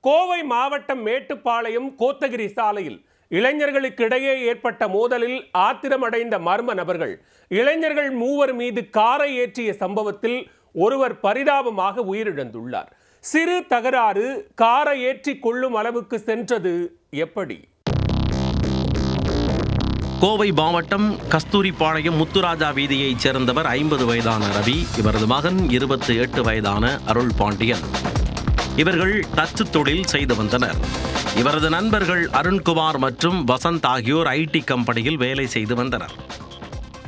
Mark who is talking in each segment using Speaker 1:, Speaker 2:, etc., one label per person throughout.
Speaker 1: கோவை மாவட்டம் மேட்டுப்பாளையம் கோத்தகிரி சாலையில் இளைஞர்களுக்கிடையே ஏற்பட்ட மோதலில் ஆத்திரமடைந்த மர்ம நபர்கள். இளைஞர்கள் மூவர் மீது காரை ஏற்றிய சம்பவத்தில் ஒருவர் பரிதாபமாக உயிரிழந்துள்ளார். சிறு தகராறு காரை ஏற்றி கொள்ளும் அளவுக்கு சென்றது எப்படி?
Speaker 2: கோவை மாவட்டம் கஸ்தூரிப்பாளையம் முத்துராஜா வீதியைச் சேர்ந்தவர் ஐம்பது வயதான ரவி இவரது மகன் இருபத்தி எட்டு வயதான அருள் பாண்டியன். இவர்கள் தச்சு தொழில் செய்து வந்தனர். இவரது நண்பர்கள் அருண்குமார் மற்றும் வசந்த் ஆகியோர் ஐடி கம்பெனியில் வேலை செய்து வந்தனர்.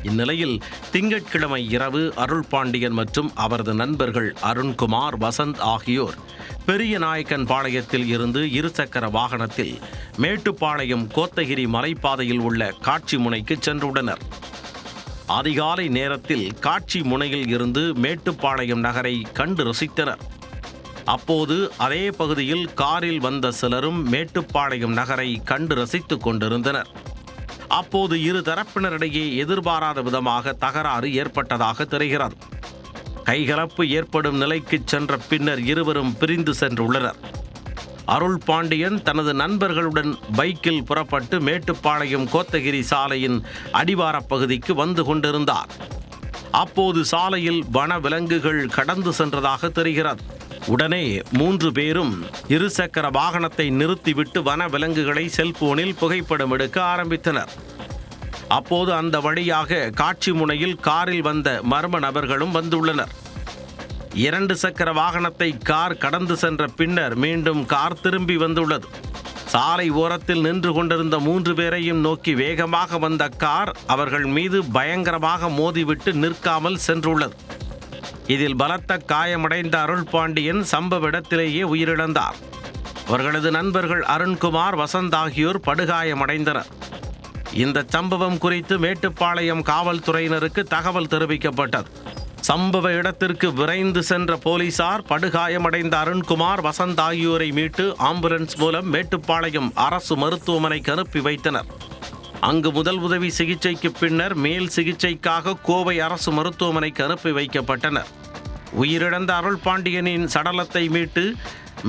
Speaker 2: இந்நிலையில் திங்கட்கிழமை இரவு அருள் பாண்டியன் மற்றும் அவரது நண்பர்கள் அருண்குமார் வசந்த் ஆகியோர் பெரிய நாயக்கன் பாளையத்தில் இருந்து இருசக்கர வாகனத்தில் மேட்டுப்பாளையம் கோத்தகிரி மலைப்பாதையில் உள்ள காட்சி முனைக்கு சென்றுள்ளனர். அதிகாலை நேரத்தில் காட்சி முனையில் இருந்து மேட்டுப்பாளையம் நகரை கண்டு ரசித்தனர். அப்போது அதே பகுதியில் காரில் வந்த சிலரும் மேட்டுப்பாளையம் நகரை கண்டு ரசித்துக் கொண்டிருந்தனர். அப்போது இரு தரப்பினரிடையே எதிர்பாராத விதமாக தகராறு ஏற்பட்டதாக தெரிகிறது. கைகலப்பு ஏற்படும் நிலைக்கு சென்ற பின்னர் இருவரும் பிரிந்து சென்றுள்ளனர் அருள் பாண்டியன் தனது நண்பர்களுடன் பைக்கில் புறப்பட்டு மேட்டுப்பாளையம் கோத்தகிரி சாலையின் அடிவாரப் பகுதிக்கு வந்து கொண்டிருந்தார். அப்போது சாலையில் வன விலங்குகள் கடந்து சென்றதாக தெரிகிறது. உடனே மூன்று பேரும் இருசக்கர வாகனத்தை நிறுத்திவிட்டு வன விலங்குகளை செல்போனில் புகைப்படம் எடுக்க ஆரம்பித்தனர். அப்போது அந்த வழியாக காட்சி முனையில் காரில் வந்த மர்ம நபர்களும் வந்துள்ளனர். இரண்டு சக்கர வாகனத்தை கார் கடந்து சென்ற பின்னர் மீண்டும் கார் திரும்பி வந்துள்ளது. சாலை ஓரத்தில் நின்று கொண்டிருந்த மூன்று பேரையும் நோக்கி வேகமாக வந்த கார் அவர்கள் மீது பயங்கரமாக மோதிவிட்டு நிற்காமல் சென்றுள்ளது. இதில் பலத்த காயமடைந்த அருள் பாண்டியன் சம்பவ இடத்திலேயே உயிரிழந்தார். அவர்களது நண்பர்கள் அருண்குமார் வசந்த் ஆகியோர் படுகாயமடைந்தனர். இந்த சம்பவம் குறித்து மேட்டுப்பாளையம் காவல்துறையினருக்கு தகவல் தெரிவிக்கப்பட்டது. சம்பவ இடத்திற்கு விரைந்து சென்ற போலீசார் படுகாயமடைந்த அருண்குமார் வசந்த் ஆகியோரை மீட்டு ஆம்புலன்ஸ் மூலம் மேட்டுப்பாளையம் அரசு மருத்துவமனைக்கு அனுப்பி வைத்தனர். அங்கு முதல் உதவி சிகிச்சைக்கு பின்னர் மேல் சிகிச்சைக்காக கோவை அரசு மருத்துவமனைக்கு அனுப்பி வைக்கப்பட்டனர். உயிரிழந்த அருள் பாண்டியனின் சடலத்தை மீட்டு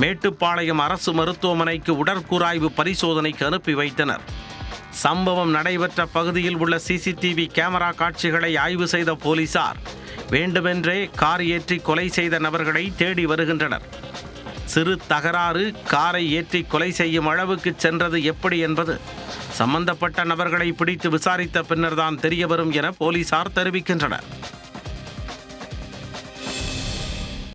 Speaker 2: மேட்டுப்பாளையம் அரசு மருத்துவமனைக்கு உடற்கூராய்வு பரிசோதனைக்கு அனுப்பி வைத்தனர். சம்பவம் நடைபெற்ற பகுதியில் உள்ள சிசிடிவி கேமரா காட்சிகளை ஆய்வு செய்த போலீசார் வேண்டுமென்றே கார் ஏற்றி கொலை செய்த நபர்களை தேடி வருகின்றனர். சிறு தகராறு காரை ஏற்றி கொலை செய்யும் அளவுக்கு சென்றது எப்படி என்பது சம்பந்தப்பட்ட நபர்களை பிடித்து விசாரித்த பின்னர்தான் தெரியவரும் என போலீசார் தெரிவிக்கின்றனர்.